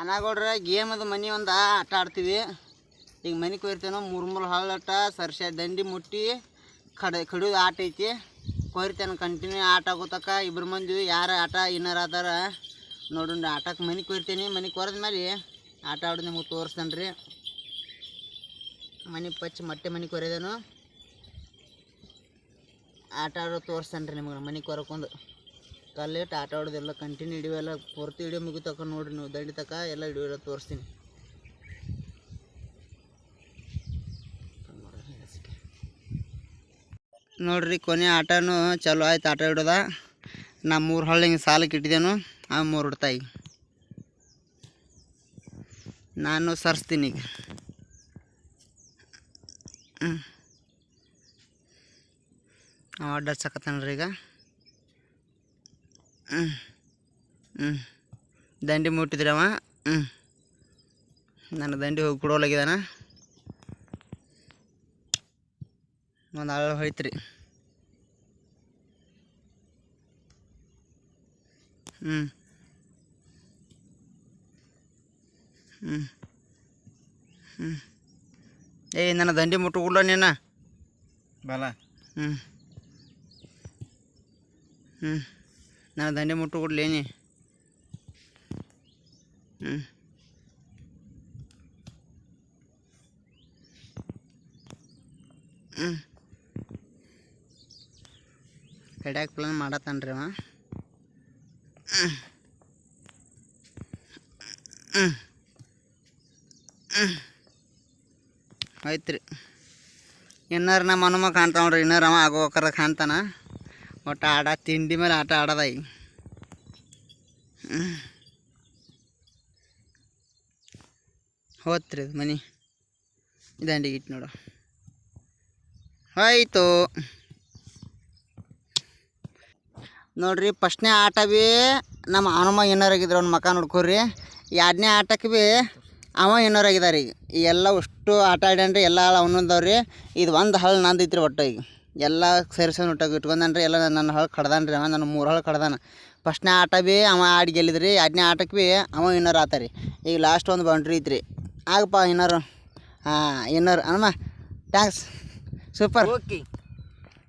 ಅನಾಗೌಡ್ರ game ಅದು ಮನೆ ಒಂದು ಆಟ ಆಡ್ತೀವಿ. ಈಗ ಮನೆ ನಾವು ಮೂರು ಮೂರು ಹಳ್ಳಾಟ ಸರ್ಸೆ ದಂಡಿ ಮುಟ್ಟಿ, ಕಡ ಕಡಿಯೋದು ಆಟ ಐತಿ. ಕೊಯ್ರ್ತೇನೆ ಕಂಟಿನ್ಯೂ ಆಟ ಆಗೋತಕ್ಕ, ಇಬ್ರು ಮಂದಿ ಯಾರು ಆಟ ಇನ್ನರ್ ಆದಾರ. ನೋಡು ಆಟಕ್ಕೆ ಮನೆ ಕೊಯ್ರ್ತೇನೆ, ಮನೆ ಕೊರದ ಮೇಲೆ ಆಟ ಆಡೋದು ನಿಮಗೆ ತೋರಿಸ್ತೇನೆ ರೀ ಮನೆ ಪಚ್ಚ ಮೊಟ್ಟೆ ಮನೆ ಕೊರೆದೇನು. ಆಟ ಆಡೋದು ತೋರಿಸ್ತೇನೆ ರೀ ನಿಮಗೆ ಮನೆ ಕೊರಕೊಂಡು ಕಲ್ಲಿಟ್ಟು ಆಟ ಆಡೋದೆಲ್ಲ ಕಂಟಿನ್ಯೂ ಹಿಡಿಯೋಲ್ಲ ಪೂರ್ತಿ ಹಿಡಿಯೋ ಮುಗಿತಕ ನೋಡಿರಿ ನೀವು ದಂಡಿ ತಕ ಎಲ್ಲ ಹಿಡಿಯೋಲ್ಲ ತೋರಿಸ್ತೀನಿ. ನೋಡ್ರಿ ಕೊನೆ ಆಟನೂ ಚಲೋ ಆಯ್ತು ಆಟ ಹಿಡೋದ ನಾ ಮೂರು ಹಳ್ಳಿ ಹಿಂಗೆ ಸಾಲಕ್ಕೆ ಇಟ್ಟಿದ್ದೇನು, ಆ ಮೂರು ಹಿಡ್ತಾಯಿ ನಾನು ಸರಿಸ್ತೀನಿ ಈಗ. ಹ್ಞೂ ಅವ ಅಡ್ಡಾಡ್ಸಕತ್ತಾನ್ರಿ ಈಗ. ಹ್ಞೂ ಹ್ಞೂ ದಂಡಿ ಮುಟ್ಟಿದ್ರವ? ಹ್ಞೂ ನನ್ನ ದಂಡಿ ಹೋಗಿ ಕೊಡೋಲಾಗಿದಾನ ಒಂದು ಆಳು ಹೋಯ್ತ್ರಿ. ಹ್ಞೂ ಹ್ಞೂ ಹ್ಞೂ ಏಯ್ ನನ್ನ ದಂಡಿ ಮುಟ್ಟುಕೊಡ್ಲ ನೀನ? ಬಲ. ಹ್ಞೂ ಹ್ಞೂ ನಾನು ದಂಡೆ ಮುಟ್ಟು ಕೊಡ್ಲೇನಿ ಹ್ಞೂ ಹ್ಞೂ ಪ್ಲಾನ್ ಮಾಡತ್ತಾನ್ರಿ ಅವ ಆಯ್ತು ರೀ ಇನ್ನಾರು ನಮ್ಮ ಹನುಮ ಕಾಣ್ತಾವ್ರಿ ಇನ್ನಾರು ಅವ ಆಗೋಕರ ಕಾಣ್ತಾನ ಒಟ್ಟು ಆಡ, ತಿಂಡಿ ಮೇಲೆ ಆಟ ಆಡೋದ ಈಗ ಹೋತ್ರಿ ಅದು ಮನೆ. ದಂಡಿಗೆ ಇಟ್ಟು ನೋಡು. ಆಯಿತು ನೋಡ್ರಿ, ಫಸ್ಟ್ನೇ ಆಟ ಭೀ ನಮ್ಮ ಹನುಮ ಏನಾರಾಗಿದ್ರು ಅವ್ನ ಮಕ ನೋಡ್ಕೊರಿ. ಎರಡನೇ ಆಟಕ್ಕೆ ಭೀ ಅವ ಏನಾರಾಗಿದ್ದಾರೆ ಈಗ. ಎಲ್ಲ ಅಷ್ಟು ಆಟ ಆಡ್ಯಾನ್ರಿ, ಎಲ್ಲ ಒಂದೊಂದವ್ರಿ ಇದು ಒಂದು ಹಳ್ಳು ನಂದೈತ್ರಿ ಒಟ್ಟು ಈಗ. ಎಲ್ಲ ಸೇರಿಸಿ ಇಟ್ಕೊಂಡಾನ ರೀ ಎಲ್ಲ ನನ್ನ ಹಳ್ಳು ಕಡ್ದಾನ್ರಿ, ಅವ ನನ್ನ ಮೂರು ಹಳ್ಳು ಕಡ್ದಾನ. ಫಸ್ಟ್ನೇ ಆಟ ಭೀ ಅವ ಆಡಿ ಗೆಲ್ಲಿದ್ರಿ ಎರಡನೇ ಆಟಕ್ಕೆ ಭೀ ಅವ ವಿನ್ನರ್ ಆತ ರೀ ಈಗ ಲಾಸ್ಟ್ ಒಂದು ಬೌಂಡ್ರಿ ಐತ್ರಿ. ಆಗಪ್ಪ ಇನ್ನರು, ಹಾಂ, ಇನ್ನರು, ಅಣ್ಣ ಥ್ಯಾಂಕ್ಸ್ ಸೂಪರ್ ಓಕೆ